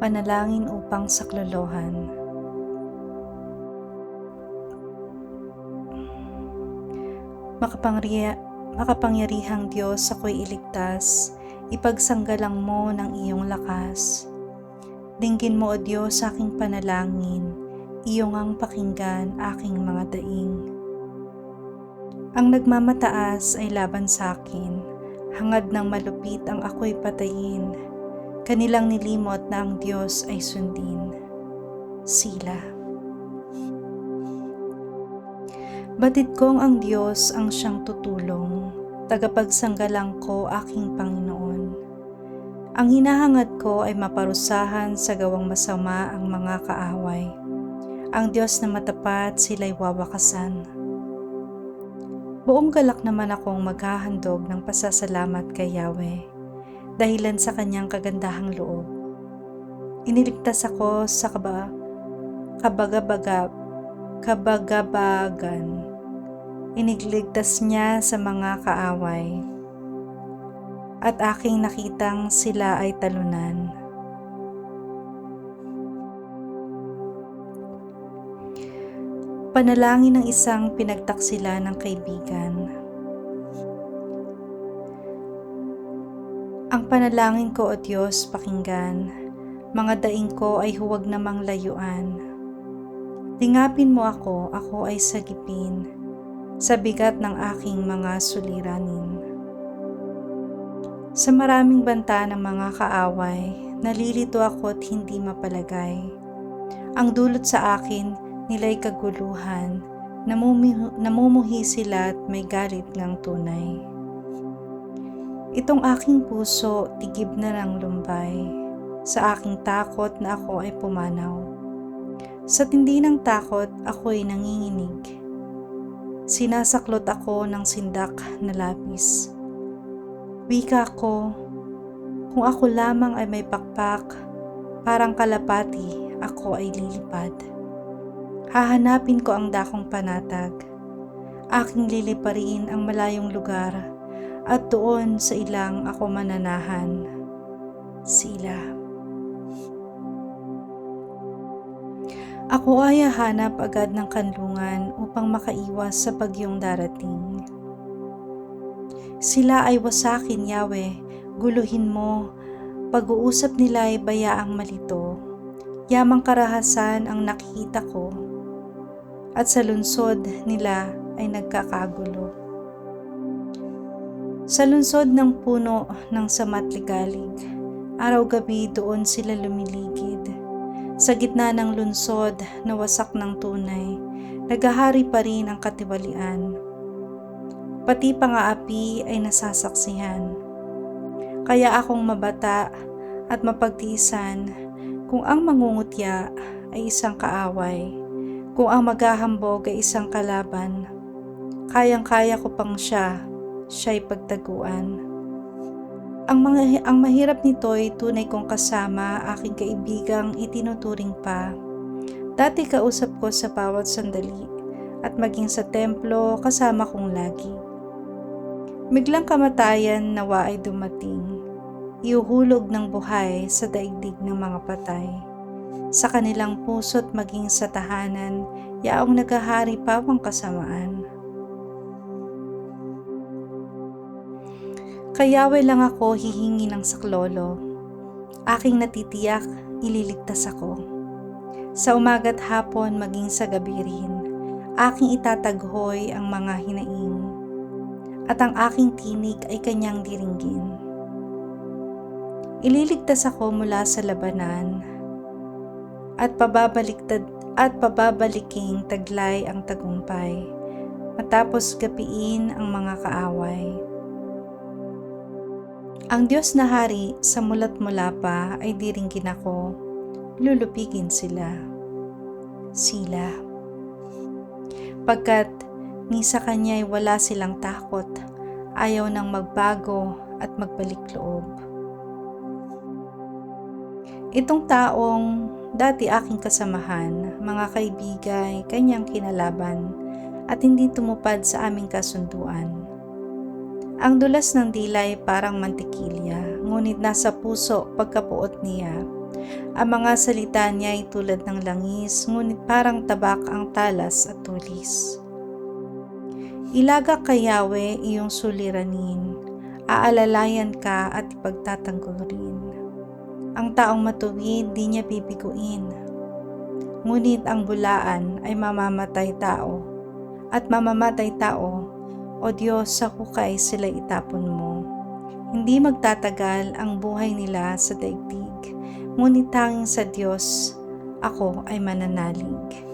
Panalangin upang saklolohan. Makapangriya, makapangyarihang Diyos ako'y iligtas, ipagsanggalang mo ng iyong lakas. Dinggin mo o Diyos aking panalangin, iyong ang pakinggan aking mga daing. Ang nagmamataas ay laban sa akin, hangad ng malupit ang ako'y patayin, kanilang nilimot na ang Diyos ay sundin. Sila. Batid kong ang Diyos ang siyang tutulong, tagapagsanggalang ko aking Panginoon. Ang hinahangad ko ay maparusahan sa gawang masama ang mga kaaway. Ang Diyos na matapat sila'y wawakasan. Buong galak naman akong maghahandog ng pasasalamat kay Yahweh, dahilan sa kanyang kagandahang loob. Iniligtas ako sa kaba, kabagabaga, kabagabagan Inigligtas niya sa mga kaaway at aking nakitang sila ay talunan. Panalangin ng isang pinagtaksila ng kaibigan. Ang panalangin ko o Diyos pakinggan, mga daing ko ay huwag namang layuan. Tingapin mo ako, ako ay sagipin sa bigat ng aking mga suliranin. Sa maraming banta ng mga kaaway, nalilito ako at hindi mapalagay. Ang dulot sa akin, nila'y kaguluhan, namumuhi sila at may galit ng tunay. Itong aking puso, tigib na ng lumbay, sa aking takot na ako ay pumanaw. Sa tindi ng takot, ako'y nanginginig Sinasaklot ako ng sindak na lapis. Wika ko, kung ako lamang ay may pakpak, parang kalapati ako ay lilipad. Hahanapin ko ang dakong panatag. Aking liliparin ang malayong lugar at doon sa ilang ako mananahan. Sila. Ako ay hahanap agad ng kanlungan upang makaiwas sa bagyong darating. Sila ay wasakin, Yahweh, guluhin mo, pag-uusap nila ay bayaang malito. Yamang karahasan ang nakikita ko, at sa lunsod nila ay nagkakagulo. Sa lunsod ng puno ng samatligalig, araw-gabi doon sila lumiligid sa gitna ng lunsod na wasak ng tunay, nagahari pa rin ang katiwalian. Pati pa nga api ay nasasaksihan. Kaya akong mabata at mapagtiisan kung ang mangungutya ay isang kaaway, kung ang maghahambog ay isang kalaban, kayang-kaya ko pang siya, siya'y pagtaguan. Ang, mga, ang mahirap nito ay tunay kong kasama aking kaibigang itinuturing pa. Dati kausap ko sa bawat sandali at maging sa templo kasama kong lagi. Biglang kamatayan nawa ay dumating. Iuhulog ng buhay sa daigdig ng mga patay. Sa kanilang puso't maging sa tahanan, yaong nagahari pawang kasamaan. Kayawe lang ako hihingi ng saklolo. Aking natitiyak, ililigtas ako. Sa umaga't hapon maging sa gabi rin, aking itataghoy ang mga hinaing. At ang aking tinig ay kanyang diringgin. Ililigtas ako mula sa labanan at pababaliktad at pababaliking taglay ang tagumpay matapos gapiin ang mga kaaway. Ang Diyos na hari sa mulat mula pa ay diringgin ako, lulupigin sila. Sila. Pagkat ni sa kanya ay wala silang takot, ayaw nang magbago at magbalik loob. Itong taong dati aking kasamahan, mga kaibigay, kanyang kinalaban, at hindi tumupad sa aming kasunduan ang dulas ng dilay parang mantikilya, ngunit nasa puso pagkapuot niya. Ang mga salita niya ay tulad ng langis, ngunit parang tabak ang talas at tulis. Ilaga ka Yahweh iyong suliranin, aalalayan ka at ipagtatanggol rin. Ang taong matuwid di niya bibiguin, ngunit ang bulaan ay mamamatay tao, at mamamatay tao, o Diyos sa hukay sila itapon mo. Hindi magtatagal ang buhay nila sa daigdig, ngunit tanging sa Diyos ako ay mananalig.